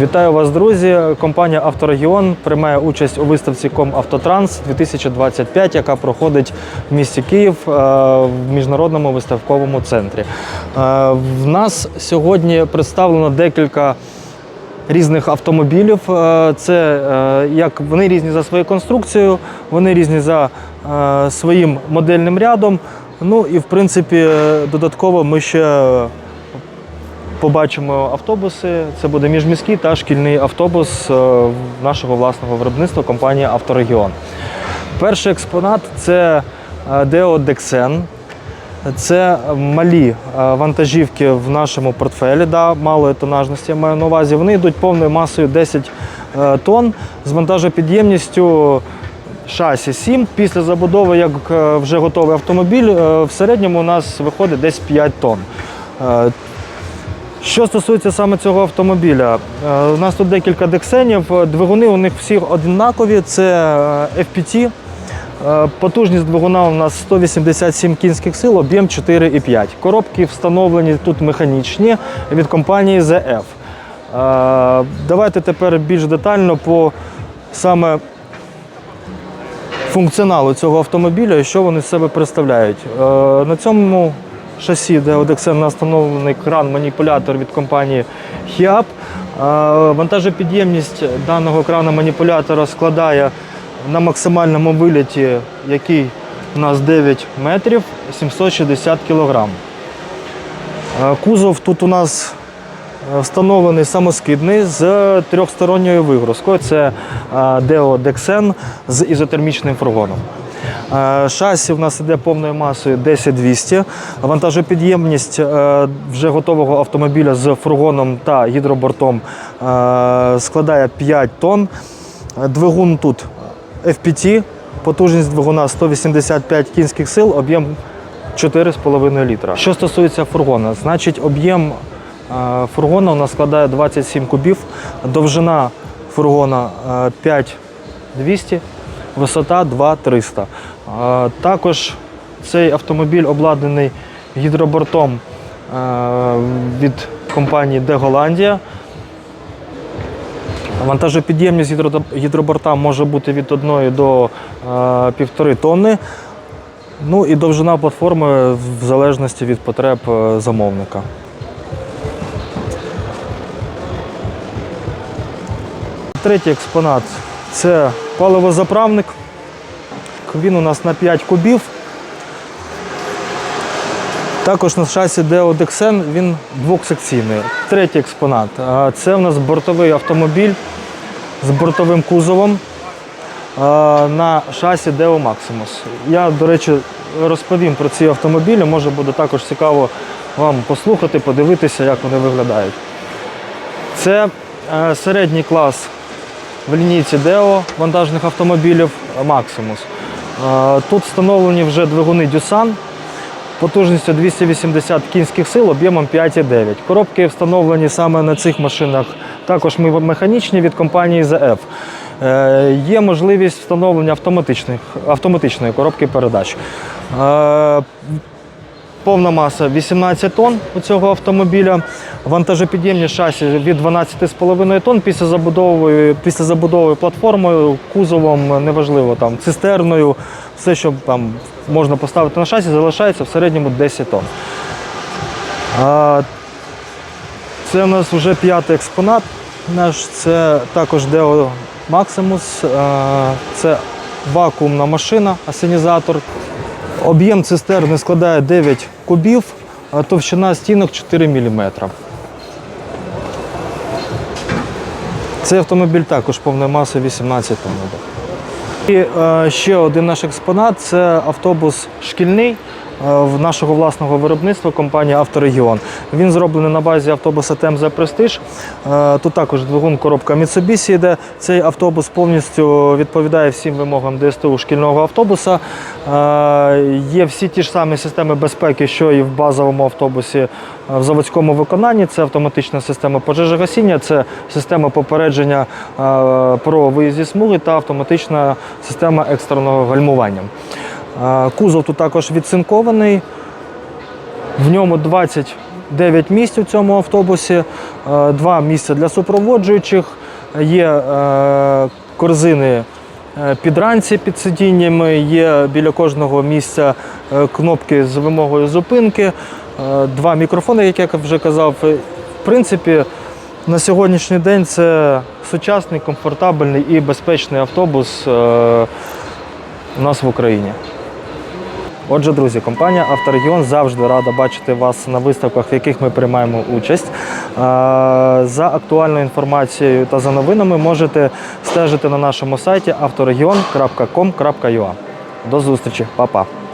Вітаю вас, друзі! Компанія Авторегіон приймає участь у виставці Комавтотранс 2025, яка проходить в місті Київ е, в міжнародному виставковому центрі. Е, В нас сьогодні представлено декілька різних автомобілів. Е, Це як вони різні за своєю конструкцією, вони різні за своїм модельним рядом. Ну і в принципі, додатково ми ще побачимо автобуси. Це буде міжміський та шкільний автобус е, нашого власного виробництва компанії Авторегіон. Перший експонат це е, Део Дексен. Це малі е, вантажівки в нашому портфелі, да, малої тонажності я маю на увазі. Вони йдуть повною масою 10 е, тонн з вантажопідємністю шасі 7. Після забудови, як вже готовий автомобіль, в середньому у нас виходить десь 5 тонн. Що стосується саме цього автомобіля, е, у нас тут декілька дексенів. Е, Двигуни у них всі однакові. Це е, FPT. Потужність двигуна у нас 187 кінських сил, об'єм 4,5. Коробки встановлені тут механічні від компанії ZF. Давайте тепер більш детально по саме функціоналу цього автомобіля і що вони з себе представляють. На цьому шасі, де Одексен встановлений кран-маніпулятор від компанії HIAP. Е, Вантажопідємність даного крана-маніпулятора складає на максимальному виліті, який у нас 9 метрів 760 кілограм. Е, Кузов тут у нас е, встановлений самоскидний з трьохсторонньою вигрузкою. Це е, Deo Dexen з ізотермічним фургоном. Е, Шасі в нас іде повною масою 10200. Вантажопідємність е, вже готового автомобіля з фургоном та гідробортом е, складає 5 тонн. Двигун тут FPT, потужність двигуна 185 кінських сил, об'єм 4,5 літра. Що стосується фургона, значить об'єм фургона у нас складає 27 кубів, довжина фургона е, 5200, висота 2300. Е, Також цей автомобіль обладнаний гідробортом е, від компанії Де Голландія. Вантажопідємність гідроборта може бути від 1 до е, 1,5 тонни. Ну і довжина платформи в залежності від потреб е, замовника. Третій експонат це паливозаправник. Він у нас на 5 кубів. Також на шасі Dexen він двохсекційний. Третій експонат. Це у нас бортовий автомобіль з бортовим кузовом на шасі Deo Maximus. Я, до речі, розповім про ці автомобілі. Може буде також цікаво вам послухати, подивитися, як вони виглядають. Це е, середній клас в лінійці Deo вантажних автомобілів Maximus. Е, Тут встановлені вже двигуни Doosan потужністю 280 кінських сил об'ємом 5,9. Коробки встановлені саме на цих машинах. Також механічні від компанії ZF. Е, Є можливість встановлення автоматичної коробки передач. Повна маса 18 тонн у цього автомобіля. Вантажопідємні шасі від 12,5 тонн після забудови, після забудови платформою, кузовом, неважливо, там, цистерною, все, що там можна поставити на шасі, залишається в середньому 10 тонн. А, Це у нас вже п'ятий експонат. Наш це також Deo Maximus. Це вакуумна машина, асенізатор. Об'єм цистерни складає 9 кубів, а товщина стінок 4 мм. Цей автомобіль також повної маси 18 тонн. І е, ще один наш експонат це автобус шкільний нашого власного виробництва компанії Авторегіон. Він зроблений на базі автобуса TMZ Prestige. Е, Тут також двигун коробка Mitsubishi йде. Цей автобус повністю відповідає всім вимогам ДСТУ шкільного автобуса. Е, Є всі ті ж самі системи безпеки, що і в базовому автобусі е, в заводському виконанні. Це автоматична система пожежогасіння, це система попередження е, про виїзді смуги та автоматична система екстреного гальмування. Кузов тут також відцинкований. В ньому 20 9 місць у цьому автобусі, е, два місця для супроводжуючих, є е, корзини е, під ранці під сидіннями, є біля кожного місця кнопки з вимогою зупинки, два мікрофони, як я вже казав. В принципі, на сьогоднішній день це сучасний, комфортабельний і безпечний автобус у нас в Україні. Отже, друзі, компанія Авторегіон завжди рада бачити вас на виставках, в яких ми приймаємо участь. За актуальною інформацією та за новинами можете стежити на нашому сайті авторегіон.com.ua. До зустрічі, Па-па!